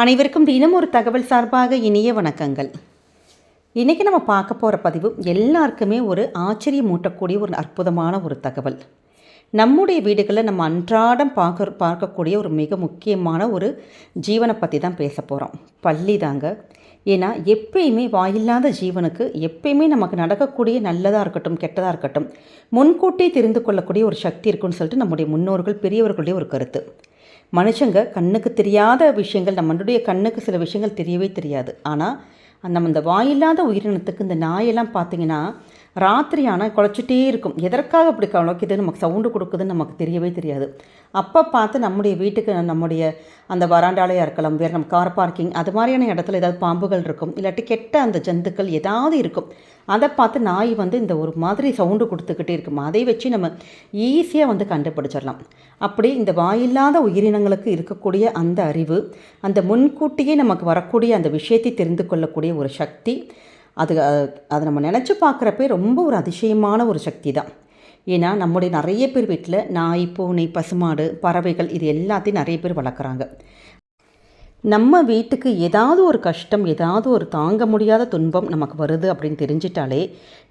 அனைவருக்கும் தினம் ஒரு தகவல் சார்பாக இனிய வணக்கங்கள். இன்றைக்கி நம்ம பார்க்க போகிற பதிவு எல்லாருக்குமே ஒரு ஆச்சரியம் மூட்டக்கூடிய ஒரு அற்புதமான ஒரு தகவல். நம்முடைய வீடுகளில் நம்ம அன்றாடம் பார்க்க பார்க்கக்கூடிய ஒரு மிக முக்கியமான ஒரு ஜீவனை பற்றி தான் பேச போகிறோம் பள்ளி தாங்க. ஏன்னா எப்பயுமே வாயில்லாத ஜீவனுக்கு எப்பயுமே நமக்கு நடக்கக்கூடிய நல்லதாக இருக்கட்டும் கெட்டதாக இருக்கட்டும் முன்கூட்டியே தெரிந்து கொள்ளக்கூடிய ஒரு சக்தி இருக்குன்னு சொல்லிட்டு நம்முடைய முன்னோர்கள் பெரியவர்களுடைய ஒரு கருத்து. மனுஷங்க கண்ணுக்கு தெரியாத விஷயங்கள் நம்மளுடைய கண்ணுக்கு சில விஷயங்கள் தெரியவே தெரியாது. ஆனால் நம்ம இந்த வாயில்லாத உயிரினத்துக்கு இந்த நாயெல்லாம் பார்த்தீங்கன்னா ராத்திரி ஆனால் குலைச்சிட்டே இருக்கும். எதற்காக அப்படி குலைக்குது நமக்கு சவுண்டு கொடுக்குதுன்னு நமக்கு தெரியவே தெரியாது. அப்போ பார்த்து நம்முடைய வீட்டுக்கு நம்முடைய அந்த வராண்டாலையாக இருக்கலாம் வேறு நம்ம கார் பார்க்கிங் அது மாதிரியான இடத்துல ஏதாவது பாம்புகள் இருக்கும் இல்லாட்டி கெட்ட அந்த ஜந்துக்கள் ஏதாவது இருக்கும். அதை பார்த்து நாய் வந்து இந்த ஒரு மாதிரி சவுண்டு கொடுத்துக்கிட்டே இருக்கும். அதை வச்சு நம்ம ஈஸியாக வந்து கண்டுபிடிச்சிடலாம். அப்படி இந்த வாயில்லாத உயிரினங்களுக்கு இருக்கக்கூடிய அந்த அறிவு அந்த முன்கூட்டியே நமக்கு வரக்கூடிய அந்த விஷயத்தை தெரிந்து கொள்ளக்கூடிய ஒரு சக்தி அது அதை நம்ம நினச்சி பார்க்குறப்பே ரொம்ப ஒரு அதிசயமான ஒரு சக்தி தான். ஏன்னா நம்முடைய நிறைய பேர் வீட்டில் நாய் பூனை பசுமாடு பறவைகள் இது எல்லாத்தையும் நிறைய பேர் வளர்க்குறாங்க. நம்ம வீட்டுக்கு ஏதாவது ஒரு கஷ்டம் ஏதாவது ஒரு தாங்க முடியாத துன்பம் நமக்கு வருது அப்படின்னு தெரிஞ்சிட்டாலே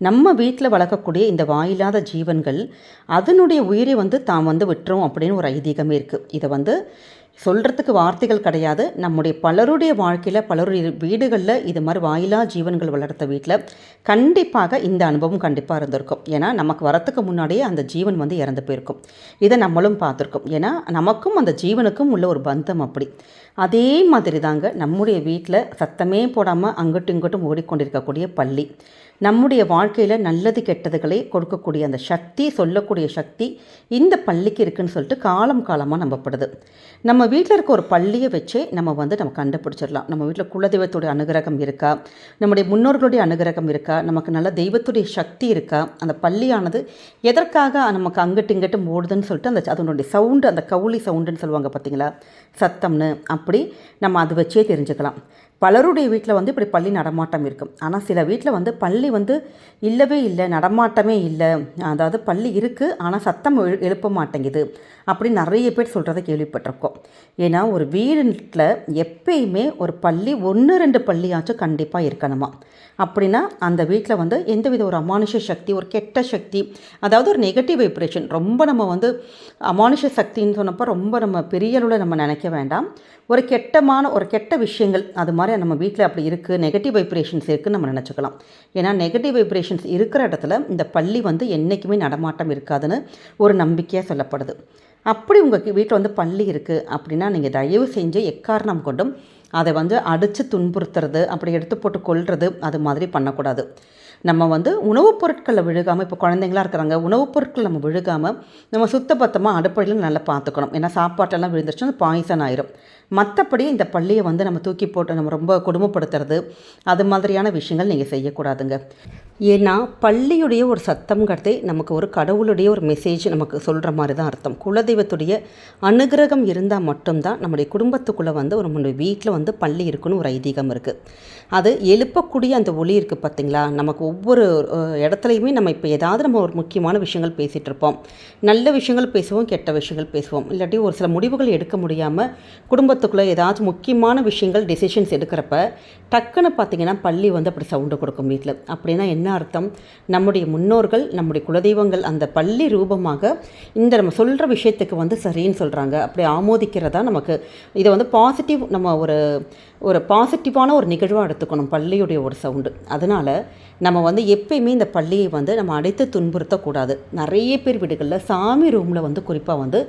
நம்ம வீட்டில் வளர்க்கக்கூடிய இந்த வாயில்லாத ஜீவன்கள் அதனுடைய உயிரை வந்து தான் வந்து விட்டுரும் அப்படின்னு ஒரு ஐதீகமே இருக்குது இதை வந்து சொல்கிறதுக்கு வார்த்தைகள் கிடையாது. நம்முடைய பலருடைய வாழ்க்கையில் பலருடைய வீடுகளில் இது மாதிரி வாயிலா ஜீவன்கள் வளர்த்த வீட்டில் கண்டிப்பாக இந்த அனுபவம் கண்டிப்பாக இருந்திருக்கும். ஏன்னா நமக்கு வரத்துக்கு முன்னாடியே அந்த ஜீவன் வந்து இறந்து போயிருக்கும். இதை நம்மளும் பார்த்துருக்கோம். ஏன்னா நமக்கும் அந்த ஜீவனுக்கும் உள்ள ஒரு பந்தம் அப்படி. அதே மாதிரி தாங்க நம்முடைய வீட்டில் சத்தமே போடாமல் அங்கிட்டும் இங்கிட்டும் ஓடிக்கொண்டிருக்கக்கூடிய பள்ளி. நம்முடைய வாழ்க்கையில் நல்லது கெட்டதுகளை கொடுக்கக்கூடிய அந்த சக்தி சொல்லக்கூடிய சக்தி இந்த பள்ளிக்கு இருக்குன்னு சொல்லிட்டு காலம் காலமாக நம்பப்படுது. நம்ம வீட்டில் இருக்க ஒரு பள்ளியை வச்சே நம்ம வந்து நம்ம கண்டுபிடிச்சிடலாம். நம்ம வீட்டில் குலதெய்வத்துடைய அனுகிரகம் இருக்கா? நம்முடைய முன்னோர்களுடைய அனுகிரகம் இருக்கா? நமக்கு நல்ல தெய்வத்துடைய சக்தி இருக்கா? அந்த பள்ளியானது எதற்காக நமக்கு அங்கிட்டு இங்கிட்டு ஓடுதுன்னு சொல்லிட்டு அந்த அதனுடைய சவுண்டு அந்த கவுளி சவுண்டுன்னு சொல்லுவாங்க பார்த்தீங்களா சத்தம்னு. அப்படி நம்ம அது வச்சே தெரிஞ்சுக்கலாம். பலருடைய வீட்டில் வந்து இப்படி பள்ளி நடமாட்டம் இருக்கும் ஆனால் சில வீட்டில் வந்து பள்ளி வந்து இல்லவே இல்லை நடமாட்டமே இல்லை. அதாவது பள்ளி இருக்குது ஆனால் சத்தம் எழுப்ப மாட்டேங்குது. அப்படி நிறைய பேர் சொல்கிறத கேள்விப்பட்டிருக்கோம். ஏன்னா ஒரு வீட்டில் எப்பயுமே ஒரு பள்ளி ஒன்று ரெண்டு பள்ளியாச்சும் கண்டிப்பாக இருக்கணுமா? அப்படின்னா அந்த வீட்டில் வந்து எந்தவித ஒரு அமானுஷ சக்தி ஒரு கெட்ட சக்தி அதாவது ஒரு நெகட்டிவ் வைப்ரேஷன் ரொம்ப நம்ம வந்து அமானுஷ சக்தின்னு சொன்னப்போ ரொம்ப நம்ம பெரிய அளவில் நம்ம நினைக்க வேண்டாம். ஒரு கெட்டமான ஒரு கெட்ட விஷயங்கள் அது மாதிரி நம்ம வீட்டில் அப்படி இருக்குது நெகட்டிவ் வைப்ரேஷன்ஸ் இருக்குதுன்னு நம்ம நினச்சிக்கலாம். ஏன்னா நெகட்டிவ் வைப்ரேஷன்ஸ் இருக்கிற இடத்துல இந்த பள்ளி வந்து என்றைக்குமே நடமாட்டம் இருக்காதுன்னு ஒரு நம்பிக்கையாக சொல்லப்படுது. அப்படி உங்கள் வீட்டில் வந்து பள்ளி இருக்குது அப்படின்னா நீங்கள் தயவு செஞ்சு எக்காரணம் கொண்டும் அதை வந்து அடித்து துன்புறுத்துறது அப்படி எடுத்து போட்டு கொள்வது அது மாதிரி பண்ணக்கூடாது. நம்ம வந்து உணவுப் பொருட்களை விழுகாமல் இப்போ குழந்தைங்களா இருக்கிறாங்க உணவுப் பொருட்கள் நம்ம விழுகாமல் நம்ம சுத்தபத்தமாக அடுப்படியில் நல்லா பார்த்துக்கணும். ஏன்னா சாப்பாட்டெல்லாம் விழுந்துருச்சுன்னா பாய்சன் ஆயிரும். மற்றபடி இந்த பள்ளியை வந்து நம்ம தூக்கி போட்டு நம்ம ரொம்ப கொடுமைப்படுத்துறது அது மாதிரியான விஷயங்கள் நீங்கள் செய்யக்கூடாதுங்க. ஏன்னா பள்ளியுடைய ஒரு சத்தம்ங்கிறதே நமக்கு ஒரு கடவுளுடைய ஒரு மெசேஜ் நமக்கு சொல்கிற மாதிரி தான் அர்த்தம். குலதெய்வத்துடைய அனுகிரகம் இருந்தால் மட்டும்தான் நம்முடைய குடும்பத்துக்குள்ளே வந்து ஒரு நம்மளுடைய வீட்டில் வந்து பள்ளி இருக்குன்னு ஒரு ஐதீகம் இருக்குது அது எழுப்பக்கூடிய அந்த ஒளி இருக்குது பார்த்திங்களா நமக்கு ஒவ்வொரு இடத்துலையுமே நம்ம இப்போ ஏதாவது நம்ம ஒரு முக்கியமான விஷயங்கள் பேசிகிட்டு இருப்போம் நல்ல விஷயங்கள் பேசுவோம் கெட்ட விஷயங்கள் பேசுவோம். இல்லாட்டி ஒரு சில முடிவுகள் எடுக்க முடியாமல் குடும்பத்துக்குள்ளே ஏதாச்சும் முக்கியமான விஷயங்கள் டெசிஷன்ஸ் எடுக்கிறப்ப டக்குன்னு பார்த்திங்கன்னா பள்ளி வந்து அப்படி சவுண்டு கொடுக்கும் வீட்டில் அப்படின்னா என்ன அர்த்தம்? நம்முடைய முன்னோர்கள் நம்முடைய குலதெய்வங்கள் அந்த பள்ளி ரூபமாக இந்த நம்ம சொல்கிற விஷயத்துக்கு வந்து சரின்னு சொல்கிறாங்க அப்படி ஆமோதிக்கிறதா நமக்கு இதை வந்து பாசிட்டிவ் நம்ம ஒரு ஒரு பாசிட்டிவான ஒரு நிகழ்வாக எடுத்துக்கணும் பள்ளியுடைய ஒரு சவுண்டு அதனால் நம்ம நம்ம வந்து எப்பயுமே இந்த பள்ளியை வந்து நம்ம அடைத்து துன்புறுத்தக்கூடாது. நிறைய பேர் வீடுகளில் சாமி ரூமில் வந்து குறிப்பாக வந்து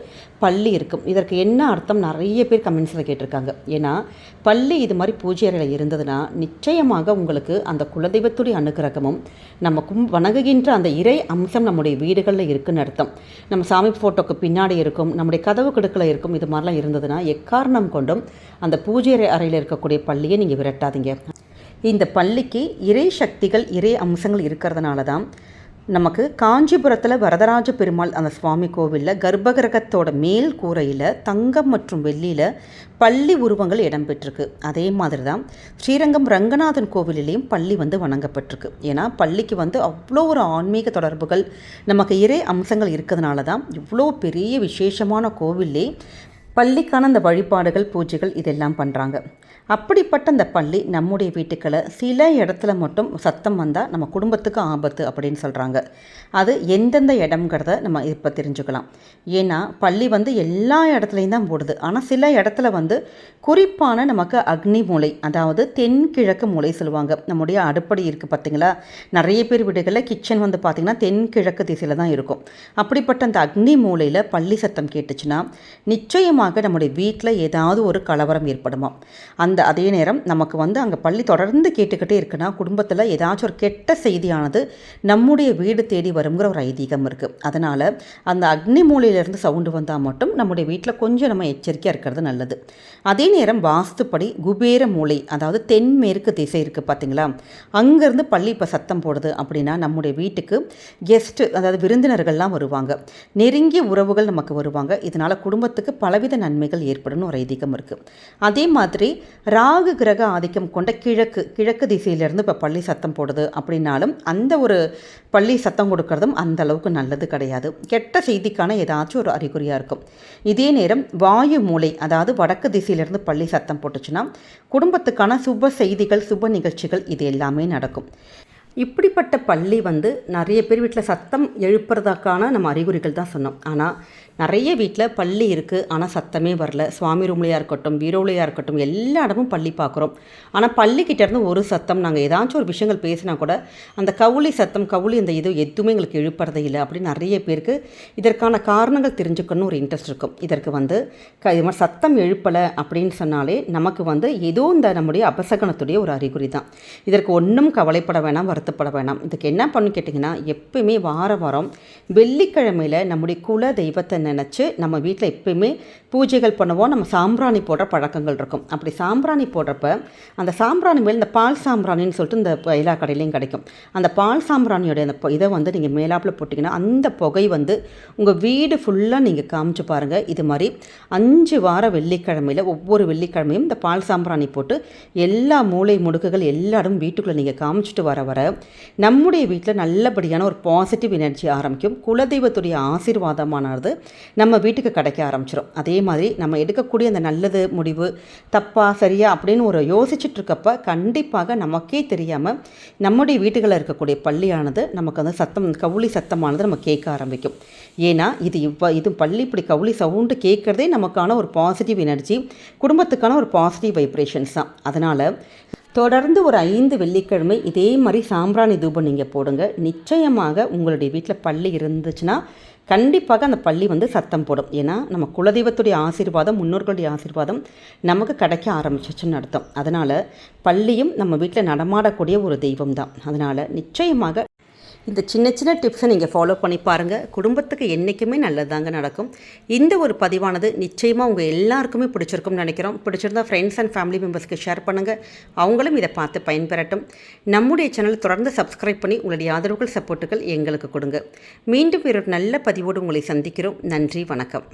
பள்ளி இருக்கும். இதற்கு என்ன அர்த்தம்? நிறைய பேர் கமெண்ட்ஸில் கேட்டிருக்காங்க. ஏன்னா பள்ளி இது மாதிரி பூஜை அறையில் இருந்ததுன்னா நிச்சயமாக உங்களுக்கு அந்த குலதெய்வத்துடைய அனுகிரகமும் நம்ம கும் வணங்குகின்ற அந்த இறை அம்சம் நம்முடைய வீடுகளில் இருக்குன்னு அர்த்தம். நம்ம சாமி ஃபோட்டோக்கு பின்னாடி இருக்கும் நம்முடைய கதவு கடுக்கில் இருக்கும் இது மாதிரிலாம் இருந்ததுன்னா எக்காரணம் கொண்டும் அந்த பூஜை அறையில் இருக்கக்கூடிய பள்ளியை நீங்கள் விரட்டாதீங்க. இந்த பள்ளிக்கு இறை சக்திகள் இறை அம்சங்கள் இருக்கிறதுனால தான் நமக்கு காஞ்சிபுரத்தில் வரதராஜ பெருமாள் அந்த சுவாமி கோவிலில் கர்ப்பகிரகத்தோட மேல் கூரையில் தங்கம் மற்றும் வெள்ளியில் பள்ளி உருவங்கள் இடம்பெற்றிருக்கு. அதே மாதிரி தான் ஸ்ரீரங்கம் ரங்கநாதன் கோவிலிலையும் பள்ளி வந்து வணங்கப்பட்டிருக்கு. ஏன்னா பள்ளிக்கு வந்து அவ்வளோ ஒரு ஆன்மீக தொடர்புகள் நமக்கு இறை அம்சங்கள் இருக்கிறதுனால தான் இவ்வளோ பெரிய விசேஷமான கோவிலே பள்ளிக்கான அந்த வழிபாடுகள் பூஜைகள் இதெல்லாம் பண்ணுறாங்க அப்படிப்பட்ட அந்த பள்ளி நம்முடைய வீட்டுக்களை சில இடத்துல மட்டும் சத்தம் வந்தால் நம்ம குடும்பத்துக்கு ஆபத்து அப்படின்னு சொல்கிறாங்க அது எந்தெந்த இடம்ங்கிறத நம்ம இப்போ தெரிஞ்சுக்கலாம். ஏன்னா பள்ளி வந்து எல்லா இடத்துலையும் தான் போடுது. ஆனால் சில இடத்துல வந்து குறிப்பான நமக்கு அக்னி மூலை அதாவது தென்கிழக்கு மூலை சொல்லுவாங்க. நம்முடைய அடுப்படி இருக்குது பார்த்திங்களா நிறைய பேர் வீடுகளில் கிச்சன் வந்து பார்த்திங்கன்னா தென்கிழக்கு திசையில் தான் இருக்கும். அப்படிப்பட்ட அந்த அக்னி மூலையில் பள்ளி சத்தம் கேட்டுச்சுன்னா நிச்சயமாக நம்முடைய வீட்டில் ஏதாவது ஒரு கலவரம் ஏற்படுமா? அந்த அந்த அதே நேரம் நமக்கு வந்து அங்கே பள்ளி தொடர்ந்து கேட்டுக்கிட்டே இருக்குன்னா குடும்பத்தில் ஏதாச்சும் ஒரு கெட்ட செய்தியானது நம்முடைய வீடு தேடி வருங்கிற ஒரு ஐதீகம் இருக்குது அதனால் அந்த அக்னி மூலையிலேருந்து சவுண்டு வந்தால் மட்டும் நம்முடைய வீட்டில் கொஞ்சம் நம்ம எச்சரிக்கையாக இருக்கிறது நல்லது. அதே நேரம் வாஸ்துப்படி குபேர மூலை அதாவது தென்மேற்கு திசை இருக்குது பார்த்தீங்களா அங்கேருந்து பள்ளி இப்போ சத்தம் போடுது அப்படின்னா நம்முடைய வீட்டுக்கு கெஸ்ட்டு அதாவது விருந்தினர்கள்லாம் வருவாங்க. நெருங்கிய உறவுகள் நமக்கு வருவாங்க. இதனால் குடும்பத்துக்கு பலவித நன்மைகள் ஏற்படும் ஒரு ஐதீகம் இருக்குது அதே மாதிரி ராகு கிரக ஆதிக்கம் கொண்ட கிழக்கு கிழக்கு திசையிலேருந்து இப்போ பள்ளி சத்தம் போடுது அப்படின்னாலும் அந்த ஒரு பள்ளி சத்தம் கொடுக்கறதும் அந்த அளவுக்கு நல்லது கிடையாது. கெட்ட செய்திக்கான ஏதாச்சும் ஒரு அறிகுறியாக இருக்கும். இதே நேரம் வாயு மூளை அதாவது வடக்கு திசையிலேருந்து பள்ளி சத்தம் போட்டுச்சுன்னா குடும்பத்துக்கான சுப செய்திகள் சுப நிகழ்ச்சிகள் இது எல்லாமே நடக்கும். இப்படிப்பட்ட பள்ளி வந்து நிறைய பேர் வீட்டில் சத்தம் எழுப்புறதுக்கான நம்ம அறிகுறிகள் தான் சொன்னோம். ஆனால் நிறைய வீட்டில் பள்ளி இருக்குது ஆனால் சத்தமே வரல. சுவாமி ரூம்லையாக இருக்கட்டும் பீரோலையாக இருக்கட்டும் எல்லா இடமும் பள்ளி பார்க்குறோம் ஆனால் பள்ளிக்கிட்டேருந்து ஒரு சத்தம் நாங்கள் ஏதாச்சும் ஒரு விஷயங்கள் பேசினா கூட அந்த கவுளி சத்தம் கவுளி இந்த இது எதுவுமே எங்களுக்கு எழுப்புறதே இல்லை அப்படின்னு நிறைய பேருக்கு இதற்கான காரணங்கள் தெரிஞ்சுக்கணும்னு ஒரு இன்ட்ரெஸ்ட் இருக்கும். இதற்கு வந்து க இது மாதிரி சத்தம் எழுப்பலை அப்படின்னு சொன்னாலே நமக்கு வந்து ஏதோ இந்த நம்முடைய அபசகனத்துடைய ஒரு அறிகுறி தான். இதற்கு ஒன்றும் கவலைப்பட வேணாம் வருத்தப்பட வேணாம். இதுக்கு என்ன பண்ணு கேட்டிங்கன்னா எப்பயுமே வார வாரம் வெள்ளிக்கிழமையில் நம்முடைய குல தெய்வத்தை நினச்சி நம்ம வீட்டில் எப்பயுமே பூஜைகள் பண்ணுவோம். நம்ம சாம்பிராணி போடுற பழக்கங்கள் இருக்கும். அப்படி சாம்பிராணி போடுறப்ப அந்த சாம்பிராணி மேல் இந்த பால் சாம்பிராணின்னு சொல்லிட்டு இந்த எல்லா கடையிலையும் கிடைக்கும். அந்த பால் சாம்பிராணியோட அந்த இதை வந்து நீங்கள் மேலாப்பில் போட்டிங்கன்னா அந்த புகை வந்து உங்கள் வீடு ஃபுல்லாக நீங்கள் காமிச்சு பாருங்கள் இது மாதிரி அஞ்சு வார வெள்ளிக்கிழமையில் ஒவ்வொரு வெள்ளிக்கிழமையும் இந்த பால் சாம்பிராணி போட்டு எல்லா மூளை முடுக்குகள் எல்லாரும் வீட்டுக்குள்ளே நீங்கள் காமிச்சிட்டு வர வர நம்முடைய வீட்டில் நல்லபடியான ஒரு பாசிட்டிவ் எனர்ஜி ஆரம்பிக்கும். குலதெய்வத்துடைய ஆசீர்வாதமானது நம்ம வீட்டுக்கு கிடைக்க ஆரம்பிச்சிடும் அதே மாதிரி நம்ம எடுக்கக்கூடிய அந்த நல்லது முடிவு தப்பா சரியா அப்படின்னு ஒரு யோசிச்சுட்டு இருக்கப்ப கண்டிப்பாக நமக்கே தெரியாமல் நம்முடைய வீட்டுகளில் இருக்கக்கூடிய பள்ளியானது நமக்கு அந்த சத்தம் கவுளி சத்தமானது நம்ம கேட்க ஆரம்பிக்கும். ஏன்னா இது இவ்வ இது பள்ளி இப்படி கவுளி சவுண்டு கேட்குறதே நமக்கான ஒரு பாசிட்டிவ் எனர்ஜி குடும்பத்துக்கான ஒரு பாசிட்டிவ் வைப்ரேஷன்ஸ் தான். அதனால் தொடர்ந்து ஒரு ஐந்து வெள்ளிக்கிழமை இதே மாதிரி சாம்பிராணி தூபம் நீங்கள் போடுங்க. நிச்சயமாக உங்களுடைய வீட்டில் பள்ளி இருந்துச்சுன்னா கண்டிப்பாக அந்த பள்ளி வந்து சத்தம் போடும். ஏன்னா நம்ம குலதெய்வத்துடைய ஆசீர்வாதம் முன்னோர்களுடைய ஆசீர்வாதம் நமக்கு கிடைக்க ஆரம்பிச்சிச்சுன்னு அர்த்தம். அதனால் பள்ளியும் நம்ம வீட்டில் நடமாடக்கூடிய ஒரு தெய்வம் தான் அதனால் நிச்சயமாக இந்த சின்ன சின்ன டிப்ஸை நீங்கள் ஃபாலோ பண்ணி பாருங்கள் குடும்பத்துக்கு என்றைக்குமே நல்லதாங்க நடக்கும். இந்த ஒரு பதிவானது நிச்சயமாக உங்கள் எல்லாருக்குமே பிடிச்சிருக்கும்னு நினைக்கிறோம். பிடிச்சிருந்தா ஃப்ரெண்ட்ஸ் அண்ட் ஃபேமிலி மெம்பர்ஸ்க்கு ஷேர் பண்ணுங்கள் அவங்களும் இதை பார்த்து பயன்பெறட்டும். நம்முடைய சேனல் தொடர்ந்து சப்ஸ்கிரைப் பண்ணி உங்களுடைய ஆதரவுகள் சப்போர்ட்டுகள் எங்களுக்கு கொடுங்க. மீண்டும் ஒரு நல்ல பதிவோடு உங்களை சந்திக்கிறோம். நன்றி வணக்கம்.